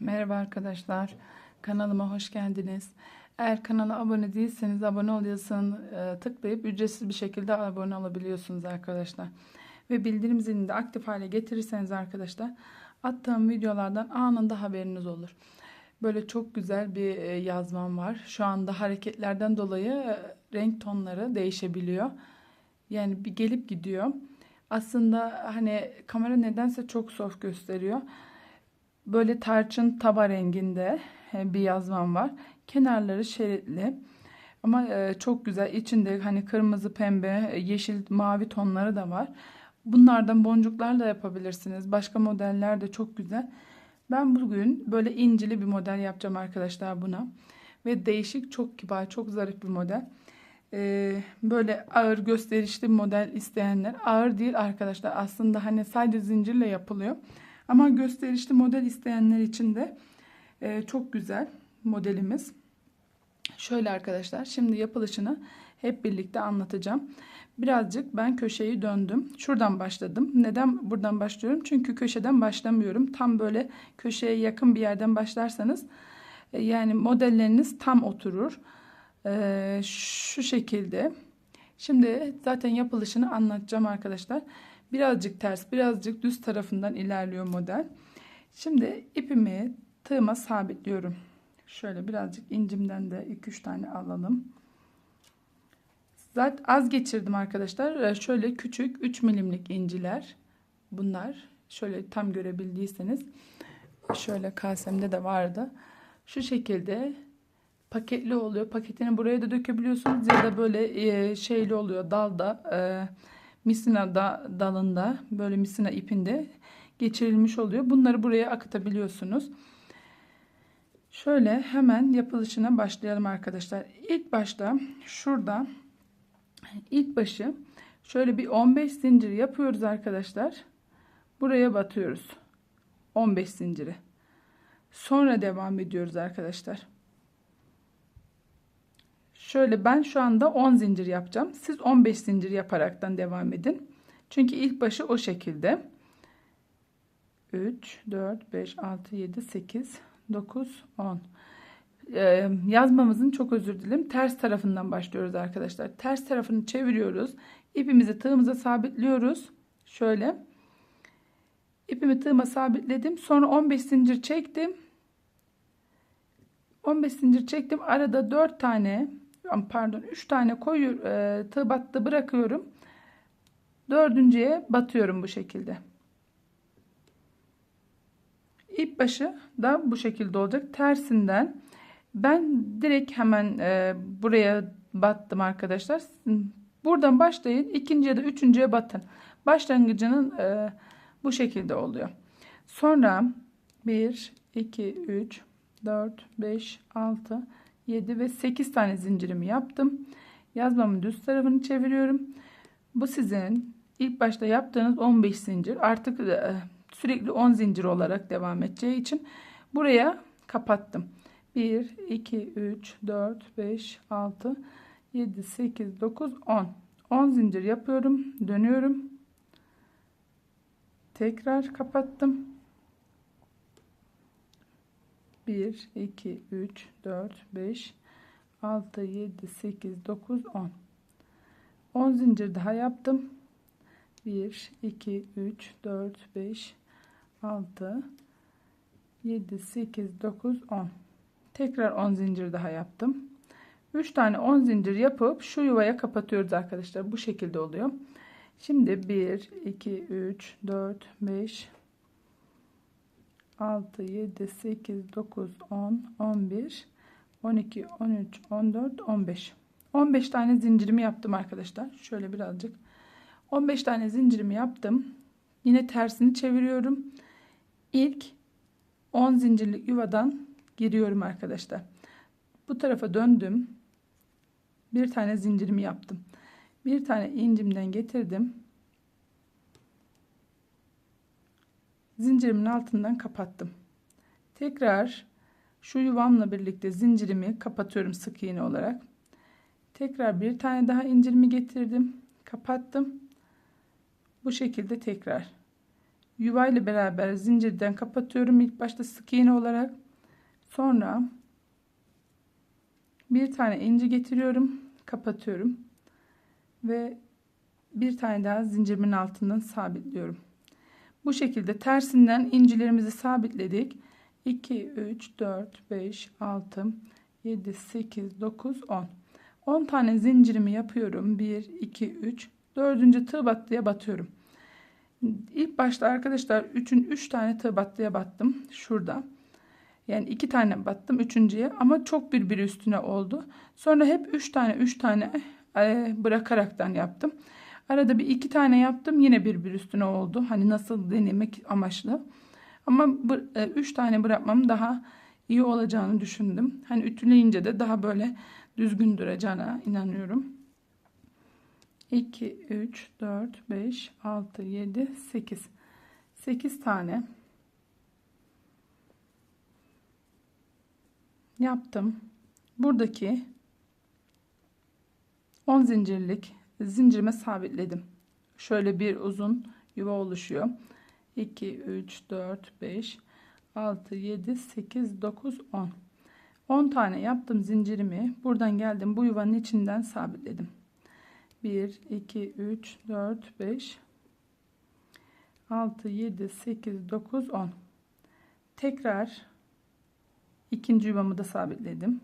Merhaba arkadaşlar. Kanalıma hoş geldiniz. Eğer kanala abone değilseniz abone ol yazısını e, tıklayıp ücretsiz bir şekilde abone olabiliyorsunuz arkadaşlar. Ve bildirim zilini de aktif hale getirirseniz arkadaşlar attığım videolardan anında haberiniz olur. Böyle çok güzel bir e, yazmam var. Şu anda hareketlerden dolayı e, renk tonları değişebiliyor. Yani bir gelip gidiyor. Aslında hani kamera nedense çok soft gösteriyor. Böyle tarçın taba renginde e, bir yazmam var. Kenarları şeritli. Ama e, çok güzel. İçinde hani kırmızı, pembe, e, yeşil, mavi tonları da var. Bunlardan boncuklar da yapabilirsiniz. Başka modeller de çok güzel. Ben bugün böyle incili bir model yapacağım arkadaşlar buna. Ve değişik, çok kibar, çok zarif bir model. Böyle ağır gösterişli model isteyenler. Ağır değil arkadaşlar. Aslında hani sadece zincirle yapılıyor. Ama gösterişli model isteyenler için de e, çok güzel modelimiz. Şöyle arkadaşlar şimdi yapılışını hep birlikte anlatacağım. Birazcık ben köşeyi döndüm. Şuradan başladım. Neden buradan başlıyorum? Çünkü köşeden başlamıyorum. Tam böyle köşeye yakın bir yerden başlarsanız e, yani modelleriniz tam oturur. E, şu şekilde. Şimdi zaten yapılışını anlatacağım arkadaşlar. Birazcık ters, birazcık düz tarafından ilerliyor model. Şimdi ipimi tığıma sabitliyorum. Şöyle birazcık incimden de 2-3 tane alalım. Zaten az geçirdim arkadaşlar. Ee, şöyle küçük 3 milimlik inciler. Bunlar şöyle tam görebildiyseniz şöyle kasemde de vardı. Şu şekilde paketli oluyor. Paketini buraya da dökebiliyorsunuz ya da böyle e, şeyli oluyor dalda. Misina da, dalında böyle misina ipinde geçirilmiş oluyor. Bunları buraya akıtabiliyorsunuz. Şöyle hemen yapılışına başlayalım arkadaşlar. İlk başta şurada ilk başı şöyle bir 15 zincir yapıyoruz arkadaşlar. Buraya batıyoruz. 15 zinciri. Sonra devam ediyoruz arkadaşlar. Şöyle ben şu anda 10 zincir yapacağım. Siz 15 zincir yaparaktan devam edin. Çünkü ilk başı o şekilde. 3, 4, 5, 6, 7, 8, 9, 10. Ee, yazmamızın çok özür dilerim. Ters tarafından başlıyoruz arkadaşlar. Ters tarafını çeviriyoruz. İpimizi tığımıza sabitliyoruz. Şöyle. İpimi tığıma sabitledim. Sonra 15 zincir çektim. 15 zincir çektim. Arada 4 tane pardon 3 tane koyu e, tığ battı bırakıyorum. Dördüncüye batıyorum bu şekilde. İp başı da bu şekilde olacak. Tersinden ben direkt hemen e, buraya battım arkadaşlar. Buradan başlayın. ikinci ya da üçüncüye batın. Başlangıcının e, bu şekilde oluyor. Sonra 1, 2, 3, 4, 5, 6, 7 ve 8 tane zincirimi yaptım. Yazmamın düz tarafını çeviriyorum. Bu sizin ilk başta yaptığınız 15 zincir. Artık e, sürekli 10 zincir olarak devam edeceği için buraya kapattım. 1, 2, 3, 4, 5, 6, 7, 8, 9, 10. 10 zincir yapıyorum. Dönüyorum. Tekrar kapattım. 1, 2, 3, 4, 5, 6, 7, 8, 9, 10. 10 zincir daha yaptım. 1, 2, 3, 4, 5, 6, 7, 8, 9, 10. Tekrar 10 zincir daha yaptım. 3 tane 10 zincir yapıp şu yuvaya kapatıyoruz arkadaşlar. Bu şekilde oluyor. Şimdi 1, 2, 3, 4, 5, 6, 7, 8, 9, 10, 11, 12, 13, 14, 15. 15 tane zincirimi yaptım arkadaşlar. Şöyle birazcık. 15 tane zincirimi yaptım. Yine tersini çeviriyorum. İlk 10 zincirlik yuvadan giriyorum arkadaşlar. Bu tarafa döndüm. Bir tane zincirimi yaptım. Bir tane incimden getirdim. Zincirimin altından kapattım. Tekrar şu yuvamla birlikte zincirimi kapatıyorum sık iğne olarak. Tekrar bir tane daha incirimi getirdim. Kapattım. Bu şekilde tekrar yuva ile beraber zincirden kapatıyorum. İlk başta sık iğne olarak. Sonra bir tane inci getiriyorum. Kapatıyorum. Ve bir tane daha zincirimin altından sabitliyorum. Bu şekilde tersinden incilerimizi sabitledik. 2, 3, 4, 5, 6, 7, 8, 9, 10. 10 tane zincirimi yapıyorum. 1, 2, 3. Dördüncü tığ battıya batıyorum. İlk başta arkadaşlar 3'ün 3 tane tığ battıya battım. Şurada. Yani 2 tane battım üçüncüye ama çok birbiri üstüne oldu. Sonra hep 3 tane 3 tane e, bırakaraktan yaptım. Arada bir iki tane yaptım. Yine birbir üstüne oldu. Hani nasıl denemek amaçlı. Ama 3 e, tane bırakmam daha iyi olacağını düşündüm. Hani ütüleyince de daha böyle düzgün duracağına inanıyorum. 2, 3, 4, 5, 6, 7, 8. 8 tane yaptım. Buradaki 10 zincirlik zincirime sabitledim. Şöyle bir uzun yuva oluşuyor. 2, 3, 4, 5, 6, 7, 8, 9, 10. 10 tane yaptım zincirimi. Buradan geldim bu yuvanın içinden sabitledim. 1, 2, 3, 4, 5, 6, 7, 8, 9, 10. Tekrar ikinci yuvamı da sabitledim.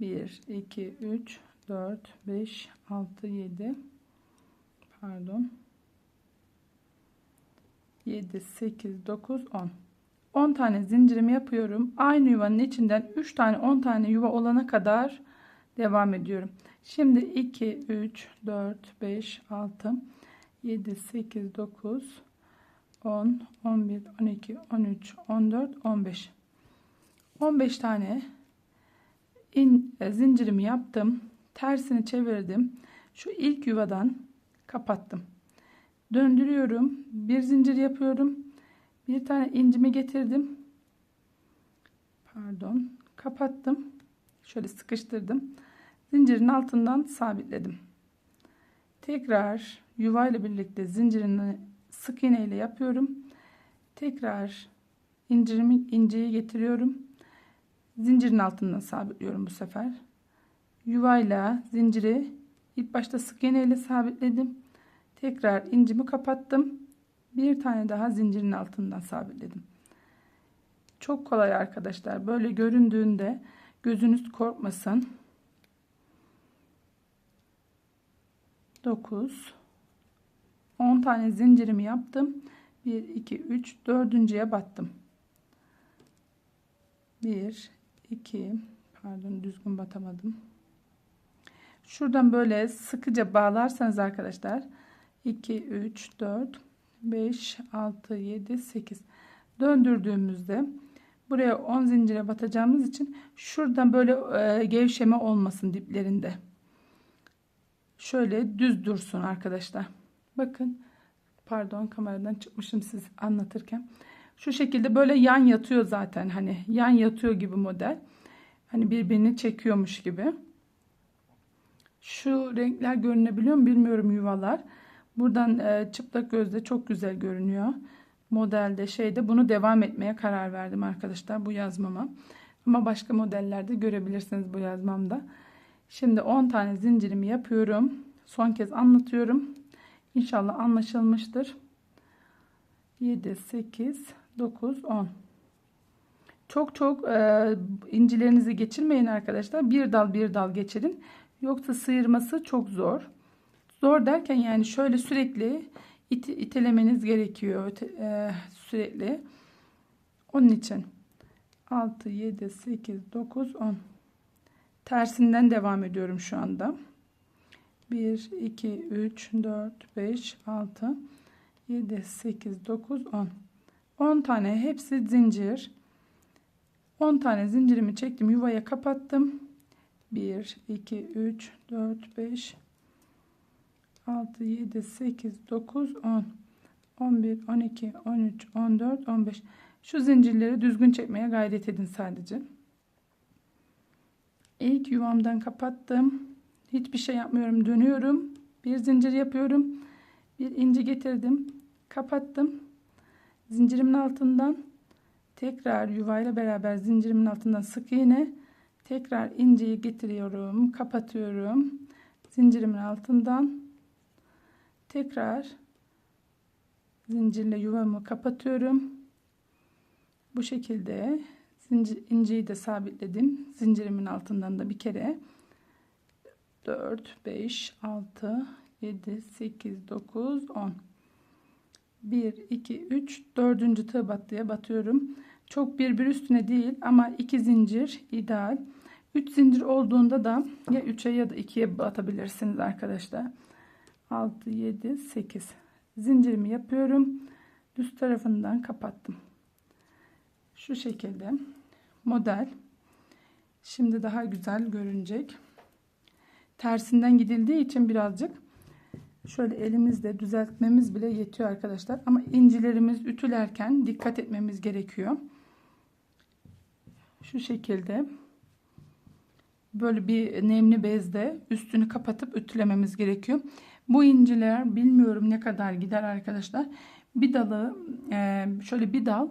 1, 2, 3, 4, 5, 6, 7 pardon 7, 8, 9, 10 10 tane zincirimi yapıyorum. Aynı yuvanın içinden 3 tane 10 tane yuva olana kadar devam ediyorum. Şimdi 2, 3, 4, 5, 6, 7, 8, 9, 10, 11, 12, 13, 14, 15. 15 tane in, e, zincirimi yaptım tersini çevirdim. Şu ilk yuvadan kapattım. Döndürüyorum. Bir zincir yapıyorum. Bir tane incimi getirdim. Pardon. Kapattım. Şöyle sıkıştırdım. Zincirin altından sabitledim. Tekrar yuva ile birlikte zincirini sık iğne ile yapıyorum. Tekrar incirimi inciyi getiriyorum. Zincirin altından sabitliyorum bu sefer yuvayla zinciri ilk başta sık iğne ile sabitledim. Tekrar incimi kapattım. Bir tane daha zincirin altından sabitledim. Çok kolay arkadaşlar. Böyle göründüğünde gözünüz korkmasın. 9 10 tane zincirimi yaptım. 1 2 3 dördüncüye battım. 1 2 pardon düzgün batamadım. Şuradan böyle sıkıca bağlarsanız arkadaşlar 2 3 4 5 6 7 8 döndürdüğümüzde buraya 10 zincire batacağımız için şuradan böyle e, gevşeme olmasın diplerinde. Şöyle düz dursun arkadaşlar. Bakın pardon kameradan çıkmışım siz anlatırken. Şu şekilde böyle yan yatıyor zaten hani yan yatıyor gibi model. Hani birbirini çekiyormuş gibi. Şu renkler görünebiliyor mu bilmiyorum yuvalar. Buradan e, çıplak gözle çok güzel görünüyor. Modelde şeyde bunu devam etmeye karar verdim arkadaşlar bu yazmama. Ama başka modellerde görebilirsiniz bu yazmamda. Şimdi 10 tane zincirimi yapıyorum. Son kez anlatıyorum. İnşallah anlaşılmıştır. 7, 8, 9, 10. Çok çok e, incilerinizi geçirmeyin arkadaşlar. Bir dal bir dal geçirin. Yoksa sıyırması çok zor. Zor derken yani şöyle sürekli it itelemeniz gerekiyor. E, sürekli. Onun için 6, 7, 8, 9, 10. Tersinden devam ediyorum şu anda. 1, 2, 3, 4, 5, 6, 7, 8, 9, 10. 10 tane hepsi zincir. 10 tane zincirimi çektim. Yuvaya kapattım. 1, 2, 3, 4, 5, 6, 7, 8, 9, 10, 11, 12, 13, 14, 15. Şu zincirleri düzgün çekmeye gayret edin sadece. İlk yuvamdan kapattım. Hiçbir şey yapmıyorum. Dönüyorum. Bir zincir yapıyorum. Bir inci getirdim. Kapattım. zincirimin altından tekrar yuvayla beraber zincirimin altından sık iğne tekrar inciyi getiriyorum kapatıyorum. Zincirimin altından tekrar zincirle yuvamı kapatıyorum. Bu şekilde zincir, inciyi de sabitledim. Zincirimin altından da bir kere. 4 5 6 7 8 9 10 1 2 3 4. tığ battıya batıyorum. Çok birbir üstüne değil ama iki zincir ideal 3 zincir olduğunda da ya 3'e ya da 2'ye batabilirsiniz arkadaşlar. 6 7 8 zincirimi yapıyorum. Düz tarafından kapattım. Şu şekilde. Model. Şimdi daha güzel görünecek. Tersinden gidildiği için birazcık şöyle elimizle düzeltmemiz bile yetiyor arkadaşlar. Ama incilerimiz ütülerken dikkat etmemiz gerekiyor. Şu şekilde böyle bir nemli bezde üstünü kapatıp ütülememiz gerekiyor. Bu inciler bilmiyorum ne kadar gider arkadaşlar. Bir dalı e, şöyle bir dal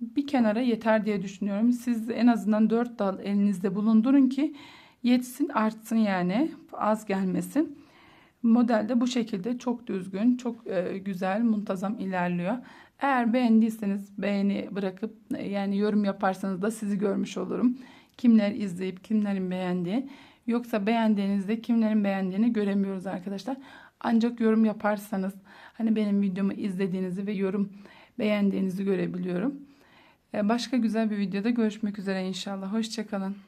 bir kenara yeter diye düşünüyorum. Siz en azından 4 dal elinizde bulundurun ki yetsin artsın yani. Az gelmesin. Modelde bu şekilde. Çok düzgün çok e, güzel muntazam ilerliyor. Eğer beğendiyseniz beğeni bırakıp e, yani yorum yaparsanız da sizi görmüş olurum kimler izleyip kimlerin beğendiği yoksa beğendiğinizde kimlerin beğendiğini göremiyoruz arkadaşlar ancak yorum yaparsanız hani benim videomu izlediğinizi ve yorum beğendiğinizi görebiliyorum. E, başka güzel bir videoda görüşmek üzere inşallah. Hoşçakalın.